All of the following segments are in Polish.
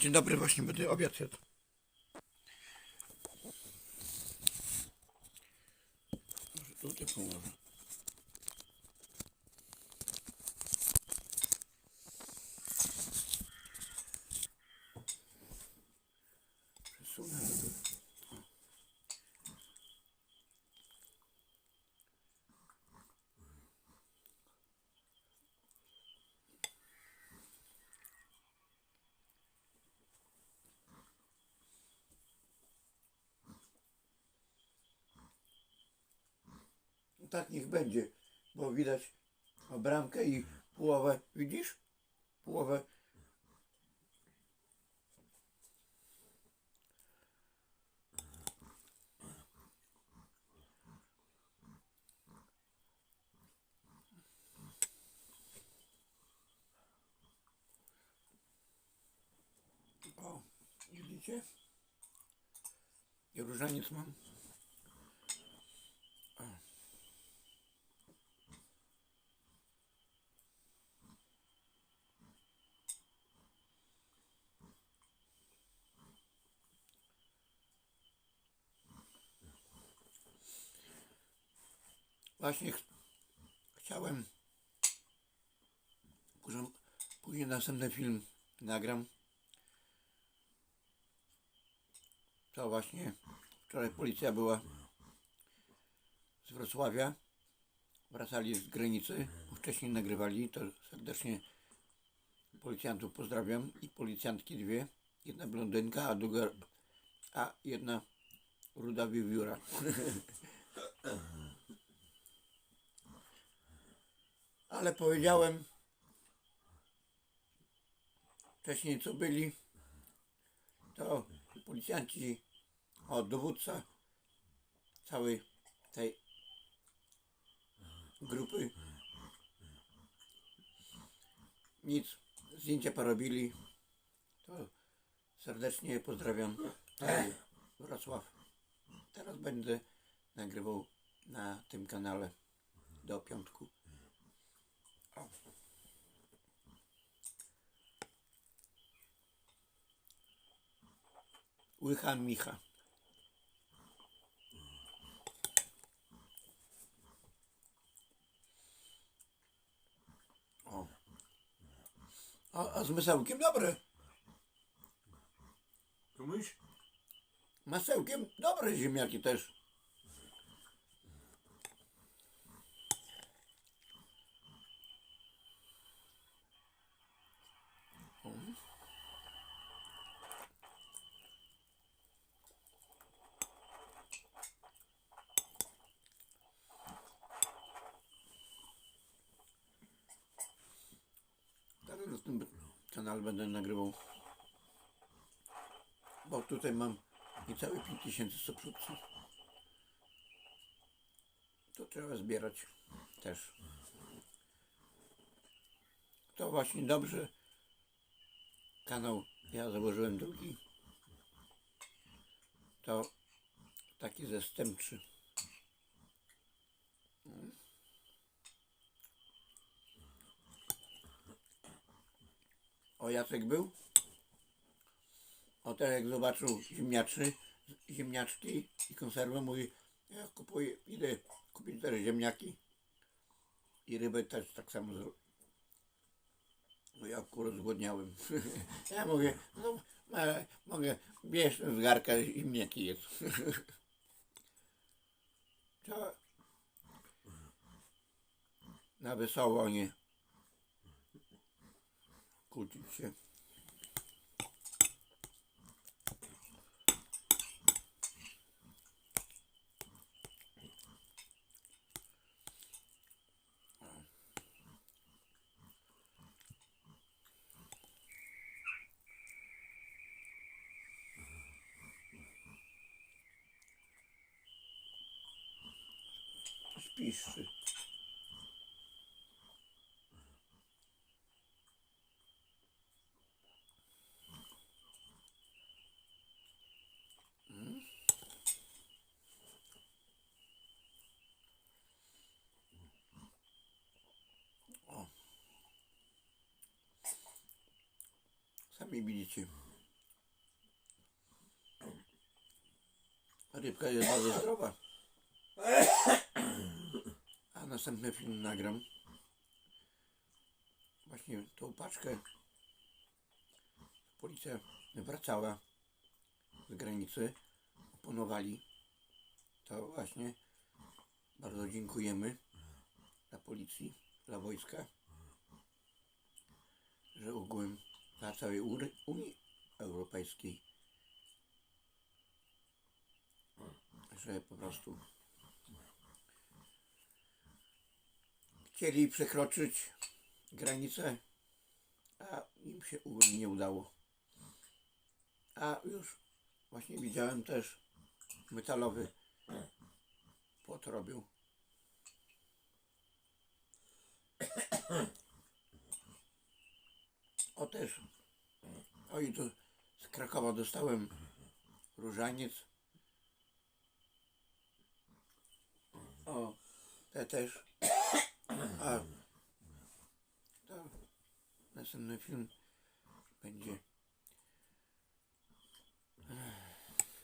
Dzień dobry, właśnie będę obiad jadł. Może tutaj. Tak niech będzie, bo widać bramkę i połowę, widzisz? Połowę. O, widzicie? I różaniec mam. Właśnie ch chciałem, że później następny film nagram. To właśnie wczoraj policja była z Wrocławia. Wracali z granicy, wcześniej nagrywali, to serdecznie policjantów pozdrawiam i policjantki dwie. Jedna blondynka, a druga, a jedna ruda wiewióra. Ale powiedziałem wcześniej co byli, to policjanci, o dowódca całej tej grupy nic, zdjęcia porobili, to serdecznie pozdrawiam Wrocław. Teraz będę nagrywał na tym kanale do piątku. O. Łycha Micha. O. A, a z masełkiem. Tu myśl? Masełkiem dobre ziemniaki też. Teraz na tym kanale będę nagrywał. Bo tutaj mam niecałe 5000 subskrypcji. To trzeba zbierać też. To właśnie dobrze. Kanał ja założyłem drugi. To taki zastępczy. Jacek był? O jak zobaczył ziemniaczy, ziemniaczki i konserwę, mówi ja kupuję, idę kupić teraz ziemniaki i rybę też tak samo zrobię. Bo ja akurat zgłodniałem. ja mówię, no ale mogę, bierz z garka ziemniaki jest. to na wesoło nie kłócić się. Sami widzicie. Rybka jest bardzo zdrowa. A następny film nagram. Właśnie tą paczkę policja wracała z granicy. Oponowali. To właśnie bardzo dziękujemy dla policji, dla wojska, że ogółem dla całej Unii Europejskiej, że po prostu chcieli przekroczyć granicę, a im się nie udało. A już właśnie widziałem też metalowy płot robił. Też. O i tu z Krakowa dostałem różaniec. O, te też. A to następny film będzie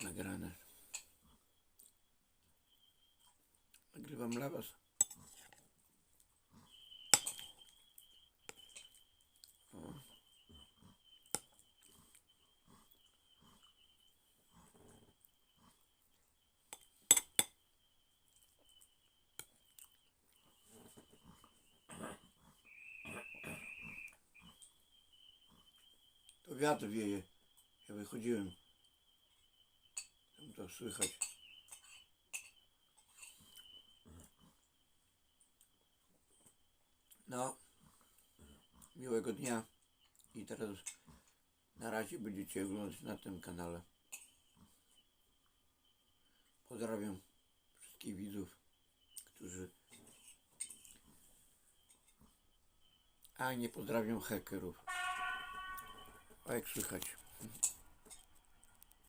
nagrany. Nagrywam dla was. Wiatr wieje. Ja wychodziłem. Tam to słychać. No. Miłego dnia. I teraz na razie będziecie oglądać na tym kanale. Pozdrawiam wszystkich widzów, którzy... A nie pozdrawiam hakerów. A jak słychać.